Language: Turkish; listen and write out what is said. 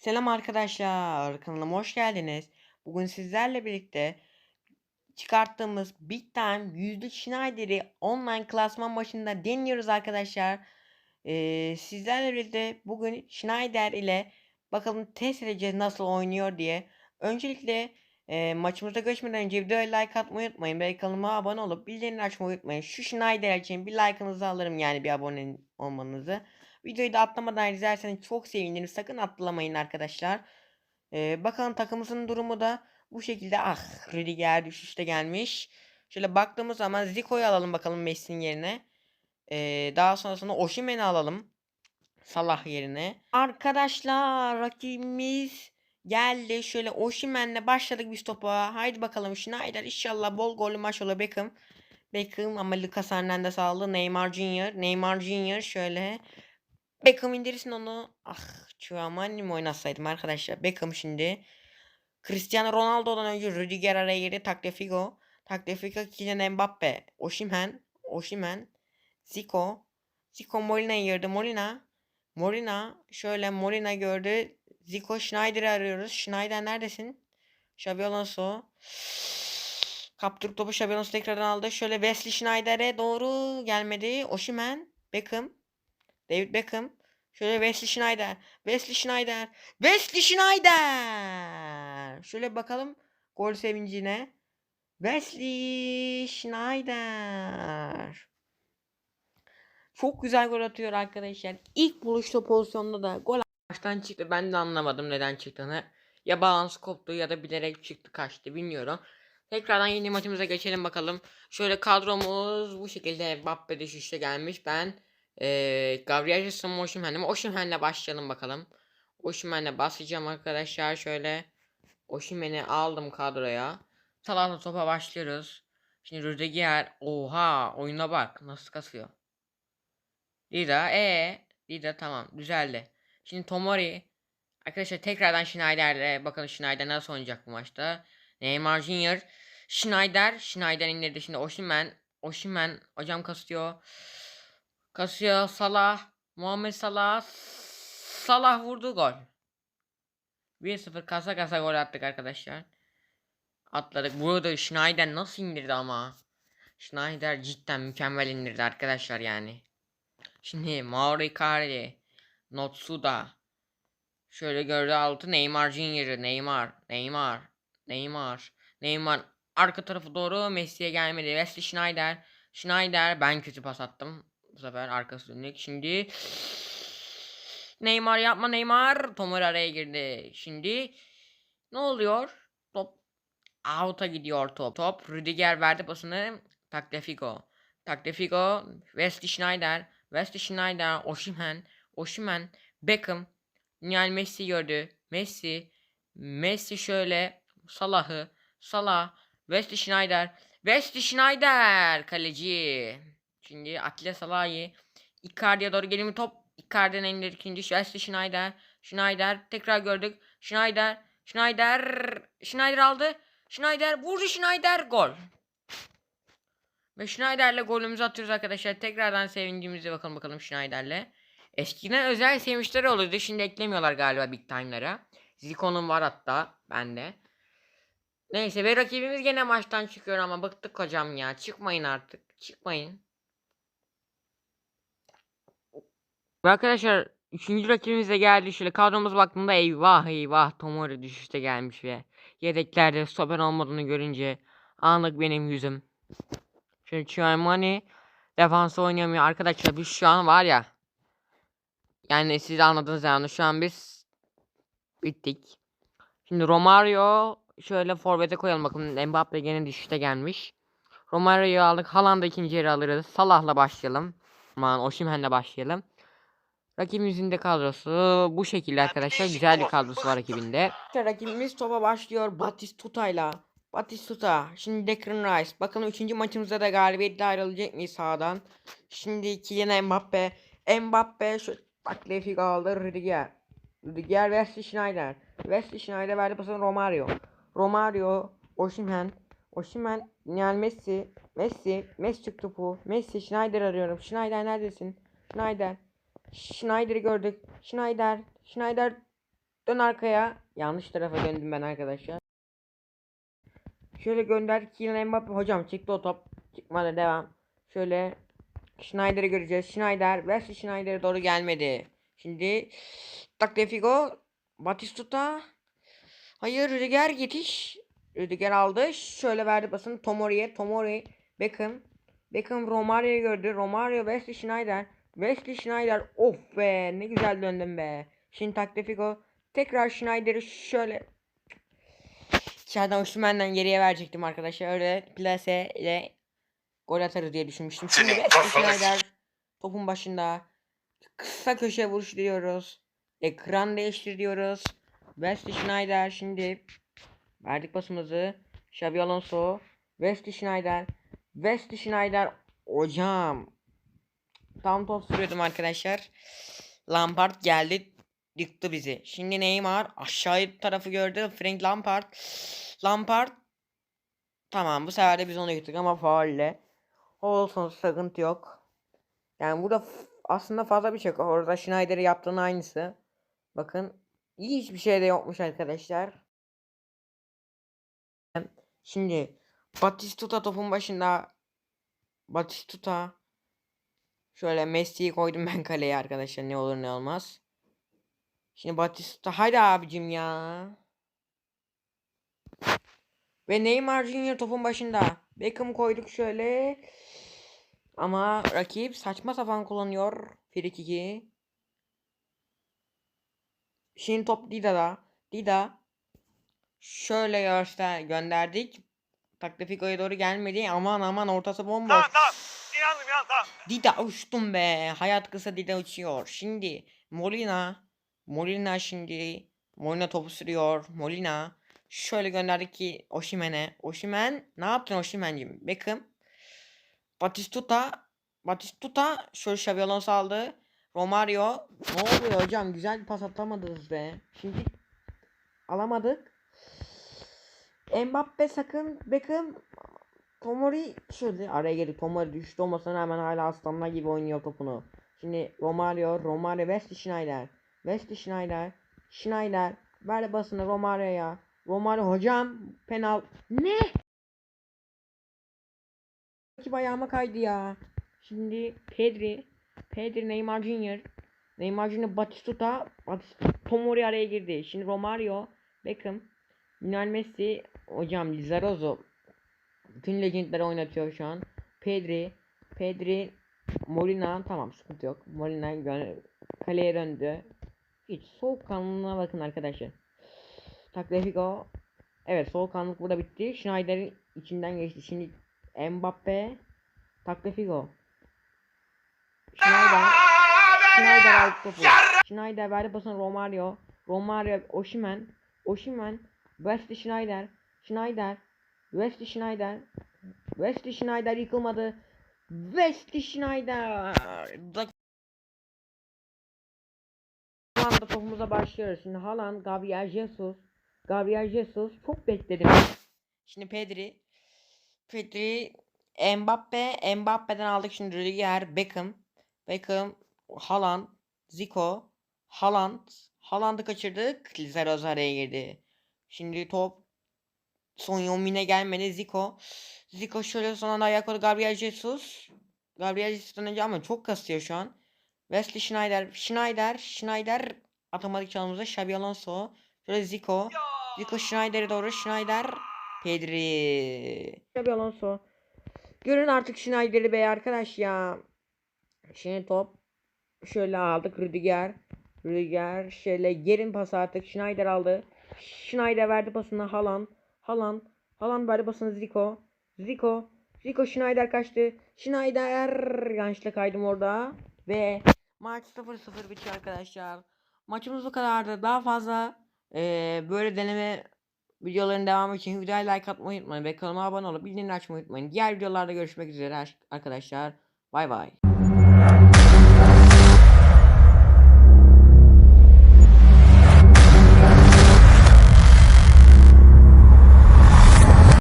Selam arkadaşlar, kanalıma hoş geldiniz. Bugün sizlerle birlikte çıkarttığımız Big Time yüzlük Schneider'i online klasman başında deniyoruz arkadaşlar. Ee, sizlerle birlikte bugün Schneider ile bakalım test edeceğiz nasıl oynuyor diye. Öncelikle e, maçımıza geçmeden önce videoya like atmayı unutmayın. Ve kanalıma abone olup bildirimleri açmayı unutmayın. Şu Schneider için bir like'ınızı alırım yani bir abone olmanızı. Videoyu da atlamadan izlerseniz çok sevinirim. Sakın atlamayın arkadaşlar. Ee, bakalım takımımızın durumu da bu şekilde. Ah Rüdiger düşüşte gelmiş. Şöyle baktığımız zaman Zico'yu alalım bakalım Messi'nin yerine. Ee, daha sonrasında Osimhen'i alalım. Salah yerine. Arkadaşlar rakibimiz geldi. Şöyle Osimhen'le başladık biz topa. Haydi bakalım Schneider inşallah bol gollü maç olur Beckham. Beckham ama Lucas Hernandez aldı. Neymar Junior. Neymar Junior şöyle. Beckham indirsin onu. Ah Chouamani mi oynasaydım arkadaşlar. Beckham şimdi. Cristiano Ronaldo'dan önce Rüdiger araya girdi. Tagliafico. Tagliafico Kylian Mbappe. Osimhen. Osimhen. Zico. Zico Molina'yı girdi. Molina. Molina. Şöyle Molina gördü. Zico Schneider'i arıyoruz. Schneider neredesin? Xabi Alonso. Kaptırıp topu Xabi Alonso tekrardan aldı. Şöyle Wesley Schneider'e doğru gelmedi. Osimhen. Beckham. David Beckham. Şöyle Wesley Schneider. Wesley Schneider. Wesley Schneider. Şöyle bakalım gol sevincine. Wesley Schneider. Çok güzel gol atıyor arkadaşlar. İlk buluşta pozisyonda da gol baştan çıktı. Ben de anlamadım neden çıktığını. Ya balans koptu ya da bilerek çıktı kaçtı bilmiyorum. Tekrardan yeni maçımıza geçelim bakalım. Şöyle kadromuz bu şekilde Mbappe düşüşte gelmiş. Ben ee, Gabriel Jesus mu Osimhen'le mi? Osimhen'le başlayalım bakalım. Osimhen'le basacağım arkadaşlar şöyle. Osimhen'i aldım kadroya. Salah'la topa başlıyoruz. Şimdi Rüdiger. Oha oyuna bak nasıl kasıyor. Lida e Lida tamam düzeldi. Şimdi Tomori. Arkadaşlar tekrardan Schneider'le bakın Schneider nasıl oynayacak bu maçta. Neymar Junior. Schneider. Schneider indirdi şimdi Osimhen. Osimhen hocam kasıyor. Kasıyor Salah. Muhammed Salah. Salah vurdu gol. 1-0 kasa kasa gol attık arkadaşlar. Atladık. Burada Schneider nasıl indirdi ama. Schneider cidden mükemmel indirdi arkadaşlar yani. Şimdi Mauro Icardi. Notsuda. Şöyle gördü altı Neymar Junior. Neymar. Neymar. Neymar. Neymar. Arka tarafı doğru Messi'ye gelmedi. Wesley Schneider. Schneider. Ben kötü pas attım. Bu sefer arkası dönük. Şimdi Neymar yapma Neymar. Tomor araya girdi. Şimdi ne oluyor? Top out'a gidiyor top. Top Rüdiger verdi pasını. Tagliafico. Tagliafico. Wesley Schneider. Wesley Schneider. Osimhen. Osimhen. Beckham. Lionel Messi gördü. Messi. Messi şöyle. Salah'ı. Salah. Wesley Schneider. Wesley Schneider. Kaleci. Şimdi Atilla Salahi. Icardi'ye doğru geliyor top. Icardi'nin elinde ikinci. Wesley Schneider. Schneider. Tekrar gördük. Schneider. Schneider. Schneider aldı. Schneider vurdu Schneider. Gol. Ve Schneider'le golümüzü atıyoruz arkadaşlar. Tekrardan sevincimize bakalım bakalım Schneider'le. Eskiden özel sevinçleri oluyordu. Şimdi eklemiyorlar galiba Big Time'lara. Zico'nun var hatta. Bende. Neyse ve rakibimiz gene maçtan çıkıyor ama bıktık hocam ya. Çıkmayın artık. Çıkmayın. Ve arkadaşlar 3. rakibimiz de geldi. Şöyle kadromuz baktığımda eyvah eyvah Tomori düşüşte gelmiş ve yedeklerde stoper olmadığını görünce anlık benim yüzüm. Şöyle Chouamani defansı oynayamıyor. Arkadaşlar biz şu an var ya yani siz anladınız yani şu an biz bittik. Şimdi Romario şöyle forvete koyalım bakın Mbappe gene düşüşte gelmiş. Romario'yu aldık. Haaland'ı ikinci yere alırız. Salah'la başlayalım. Aman Osimhen'le başlayalım. Rakibimizin de kadrosu bu şekilde arkadaşlar. Güzel bir kadrosu var rakibinde. Rakibimiz topa başlıyor Batistuta'yla. Batistuta. Şimdi Declan Rice. Bakalım 3. maçımızda da galibiyetle ayrılacak mıyız sahadan? Şimdi Kylian Mbappe. Mbappe şu Tagliafico aldı Rüdiger. Rüdiger Wesley Schneider. Wesley Schneider verdi pasını Romario. Romario. Osimhen. Osimhen. Lionel Messi. Messi. Messi çıktı topu. Messi. Schneider arıyorum. Schneider neredesin? Schneider. Schneider'i gördük. Schneider. Schneider Dön arkaya. Yanlış tarafa döndüm ben arkadaşlar. Şöyle gönder Kylian Mbappe hocam çıktı o top. Çıkmadı devam. Şöyle Schneider'i göreceğiz. Schneider Wesley Schneider'e doğru gelmedi. Şimdi Tagliafico Batistuta Hayır Rüdiger yetiş. Rüdiger aldı. Şöyle verdi basın Tomori'ye. Tomori Beckham. Beckham Romario'yu gördü. Romario Wesley Schneider. Wesley Schneider. Of be ne güzel döndüm be. Şimdi Tagliafico tekrar Schneider'i şöyle İçeriden Osimhen'den geriye verecektim arkadaşlar. Öyle plase ile gol atarız diye düşünmüştüm. Şimdi Wesley Schneider topun başında. Kısa köşe vuruş diyoruz. Ekran değiştir diyoruz. Wesley Schneider şimdi verdik pasımızı. Xabi Alonso. Wesley Schneider. Wesley Schneider. Hocam. Tam top sürüyordum arkadaşlar. Lampard geldi. Yıktı bizi. Şimdi Neymar aşağı tarafı gördü. Frank Lampard. Lampard. Tamam bu sefer de biz onu yıktık ama faulle. Olsun sıkıntı yok. Yani burada aslında fazla bir şey yok. Orada Schneider'i yaptığın aynısı. Bakın hiçbir şey de yokmuş arkadaşlar. Şimdi Batistuta topun başında. Batistuta. Şöyle Messi'yi koydum ben kaleye arkadaşlar ne olur ne olmaz. Şimdi Batistuta haydi abicim ya. Ve Neymar Junior topun başında. Beckham koyduk şöyle. Ama rakip saçma sapan kullanıyor. Free kick'i. Şimdi top Dida'da. Dida. Şöyle göster gönderdik. Tagliafico'ya doğru gelmedi. Aman aman ortası bomboş. İnandım ya tamam. Dida uçtum be. Hayat kısa Dida uçuyor. Şimdi Molina. Molina şimdi. Molina topu sürüyor. Molina. Şöyle gönderdik ki Osimhen'e. Osimhen ne yaptın Osimhen'cim? Beckham. Batistuta. Batistuta. Şöyle Xabi Alonso aldı. Romario. Ne oluyor hocam? Güzel bir pas atamadınız be. Şimdi alamadık. Mbappe sakın. Beckham. Tomori şöyle araya gelip Tomori düştü olmasına rağmen hala aslanlar gibi oynuyor topunu. Şimdi Romario, Romario, Wesley Schneider. Wesley Schneider, Schneider. Ver basını Romario'ya. Romario hocam penal. Ne? Rakip ayağıma kaydı ya. Şimdi Pedri, Pedri Neymar Junior. Neymar Junior Batistuta, Batistuta Tomori araya girdi. Şimdi Romario, Beckham, Lionel Messi, hocam Lizarazo bütün legendleri oynatıyor şu an. Pedri, Pedri, Molina tamam sıkıntı yok. Molina kaleye döndü. Hiç soğukkanlılığına bakın arkadaşlar. Tagliafico. Evet soğukkanlılık burada bitti. Schneider'in içinden geçti. Şimdi Mbappe, Tagliafico. Schneider. Schneider aldı topu. Schneider verdi pasını Romario. Romario, Osimhen. Osimhen. Wesley Schneider. Schneider. Wesley Schneider. Wesley Schneider yıkılmadı. Wesley Schneider. Şu anda topumuza başlıyoruz. Şimdi Haaland, Gabriel Jesus. Gabriel Jesus çok bekledim. Şimdi Pedri. Pedri. Mbappe. Mbappe'den aldık şimdi Rüdiger. Beckham. Beckham. Haaland. Zico. Haaland. Haaland'ı kaçırdık. Lizaroz araya girdi. Şimdi top Son Yomine gelmedi Zico. Zico şöyle son anda ayak oldu Gabriel Jesus. Gabriel Jesus'tan önce ama çok kasıyor şu an. Wesley Schneider. Schneider. Schneider. Atamadık çalımıza. Xabi Alonso. Şöyle Zico. Zico Schneider'e doğru. Schneider. Pedri. Xabi Alonso. Görün artık Schneider'i be arkadaş ya. Şimdi top. Şöyle aldık Rüdiger. Rüdiger şöyle gerin pas artık. Schneider aldı. Schneider verdi pasını Haaland. Haaland. Haaland verdi pasını Zico. Zico. Zico Schneider kaçtı. Schneider. Yanlışlıkla kaydım orada. Ve maç 0-0 bitiyor arkadaşlar. Maçımız bu kadardı. Daha fazla eee, böyle deneme videoların devamı için videoya like atmayı unutmayın. Ve kanalıma abone olup bildirimleri açmayı unutmayın. Diğer videolarda görüşmek üzere arkadaşlar. Bay bay.